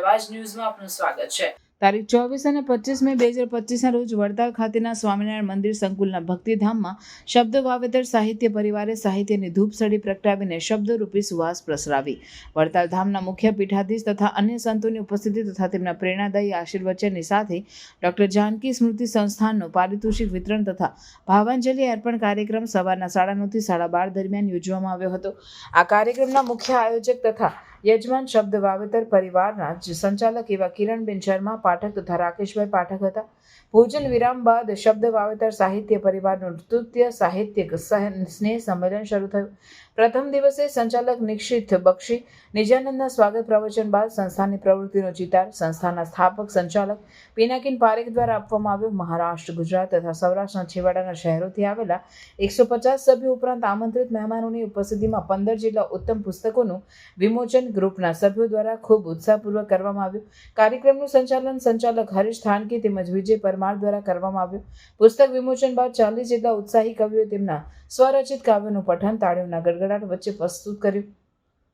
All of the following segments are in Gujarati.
અવાજ ન્યૂઝમાં આપનું સ્વાગત છે. તારીખ ચોવીસ અને પચીસ મે બે હજાર પચીસના રોજ વડતાલ ખાતેના સ્વામિનારાયણ મંદિર સંકુલના ભક્તિધામમાં શબ્દ વાવેતર સાહિત્ય પરિવારે સાહિત્યની ધૂપ સળી પ્રગટાવીને શબ્દરૂપી સુવાસ પ્રસરાવી. વડતાલ ધામના મુખ્ય પીઠાધીશ તથા અન્ય સંતોની ઉપસ્થિતિ તથા તેમના પ્રેરણાદાયી આશીર્વચનની સાથે ડોક્ટર જાનકી સ્મૃતિ સંસ્થાનનું પારિતોષિક વિતરણ તથા ભાવાંજલિ અર્પણ કાર્યક્રમ સવારના સાડા નવથી સાડા બાર દરમિયાન યોજવામાં આવ્યો હતો. આ કાર્યક્રમના મુખ્ય આયોજક તથા યજમાન શબ્દ વાવેતર પરિવારના સંચાલક એવા કિરણબેન શર્મા, પાઠક તથા રાકેશભાઈ પાઠક હતા. ભોજન વિરામ બાદ શબ્દ વાવેતર સાહિત્ય પરિવારનું તૃતીય સાહિત્યિક સહ- સ્નેહ સંમેલન શરૂ થયું. પ્રથમ દિવસે સંચાલક નિક્ષિત બક્ષી, નિજાનંદના સ્વાગત પ્રવચન બાદ સંસ્થાની પ્રવૃત્તિનો ચિતાર સંસ્થાના સ્થાપક સંચાલક પિનાકિન પારેખ દ્વારા આપવામાં આવ્યો. મહારાષ્ટ્ર, ગુજરાત તથા સૌરાષ્ટ્રના છેવાડાના શહેરોથી આવેલા એકસો પચાસ સભ્યો ઉપરાંત આમંત્રિત મહેમાનોની ઉપસ્થિતિમાં પંદર જેટલા ઉત્તમ પુસ્તકોનું વિમોચન ગ્રુપના સભ્યો દ્વારા ખૂબ ઉત્સાહપૂર્વક કરવામાં આવ્યું. કાર્યક્રમનું સંચાલન સંચાલક હરીશ થાનકી તેમજ વિજય પરમાર દ્વારા કરવામાં આવ્યું. પુસ્તક વિમોચન બાદ ચાલીસ જેટલા ઉત્સાહી કવિઓ તેમના સ્વરચિત કાવ્યનું પઠન તાળીઓના ગડગડાટ વચ્ચે પ્રસ્તુત કર્યું.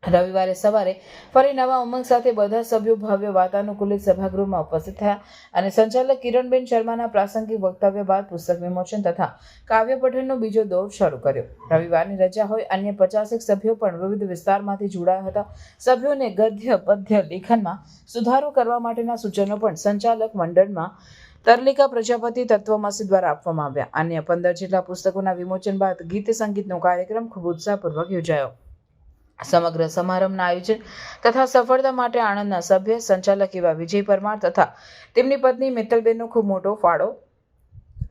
રવિવારે સવારે ફરી નવા ઉમંગ સાથે બધા સભ્યો ભવ્ય વાતાનુકૂલિત સભાગૃહમાં ઉપસ્થિત થયા અને સંચાલક કિરણબેન શર્માના પ્રાસંગિક વક્તવ્ય બાદ પુસ્તક વિમોચન તથા કાવ્ય પઠનનો બીજો દોર શરૂ કર્યો. રવિવારની રજા હોય અન્ય પચાસેક સભ્યો પણ વિવિધ વિસ્તારમાંથી જોડાયા હતા. સભ્યોને ગદ્ય, પદ્ય, લેખનમાં સુધારો કરવા માટેના સૂચનો પણ સંચાલક મંડળમાં તરલિકા પ્રજાપતિ તત્વમસી દ્વારા આપવામાં આવ્યા. અન્ય પંદર જેટલા પુસ્તકોના વિમોચન બાદ ગીત સંગીતનો કાર્યક્રમ ખૂબ ઉત્સાહપૂર્વક યોજાયો. સમગ્ર સમારંભના આયોજન તથા સફળતા માટે આણંદના સભ્ય, સંચાલક એવા વિજય પરમાર તથા તેમની પત્ની મિત્તલબેનનો ખૂબ મોટો ફાળો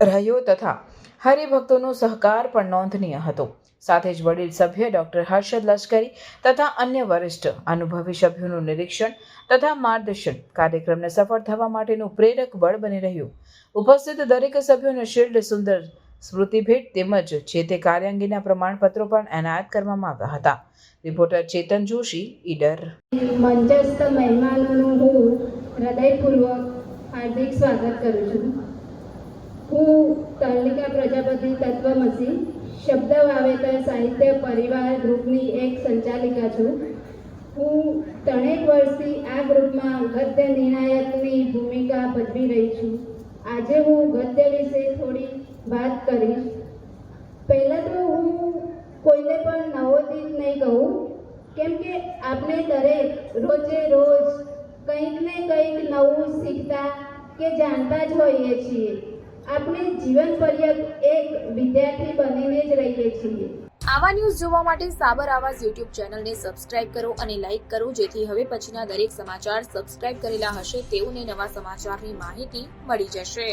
રહ્યો તથા હરિભક્તોનો સહકાર પણ નોંધનીય હતો. સાથે જ વડીલ સભ્ય ડોક્ટર હર્ષદ લશ્કરી તથા અન્ય વરિષ્ઠ અનુભવી સભ્યોનું નિરીક્ષણ તથા માર્ગદર્શન કાર્યક્રમને સફળ થવા માટેનું પ્રેરક બળ બની રહ્યું. ઉપસ્થિત દરેક સભ્યોને શિલ્ડ સુંદર સ્મૃતિ ભેટ તેમજ જે તે કાર્યાંગીના પ્રમાણપત્રો પણ એનાયત કરવામાં આવ્યા હતા. રિપોર્ટર ચેતન જોશી, ઈડર. મંચસ્થ મહેમાનોનું હું હૃદયપૂર્વક હાર્દિક સ્વાગત કરું છું. હું તરલિકા પ્રજાપતિ તત્વમસી, શબ્દ વાવેતર સાહિત્ય પરિવાર ગ્રુપની એક સંચાલિકા છું. હું ત્રણેક વર્ષથી આ ગ્રુપમાં ગદ્ય નિર્ણાયકની ભૂમિકા ભજવી રહી છું. આજે હું ગદ્ય વિશે થોડી વાત કરીશ પહેલાં તો હું કોઈને પણ નવોદિત નહીં કહું. કેમ કે આપણે દરેક રોજે રોજ કંઈક ને કંઈક નવું શીખતા કે જાણતા જ હોઈએ છીએ. આપણે જીવન પર્યંત એક વિદ્યાર્થી બનીને જ રહીએ છીએ. આવા ન્યૂઝ જોવા માટે સાબર આવાઝ યુટ્યુબ ચેનલને સબસ્ક્રાઇબ કરો અને લાઇક કરો, જેથી હવે પછીના દરેક સમાચાર સબસ્ક્રાઇબ કરેલા હશે તેઓને નવા સમાચારની માહિતી મળી જશે.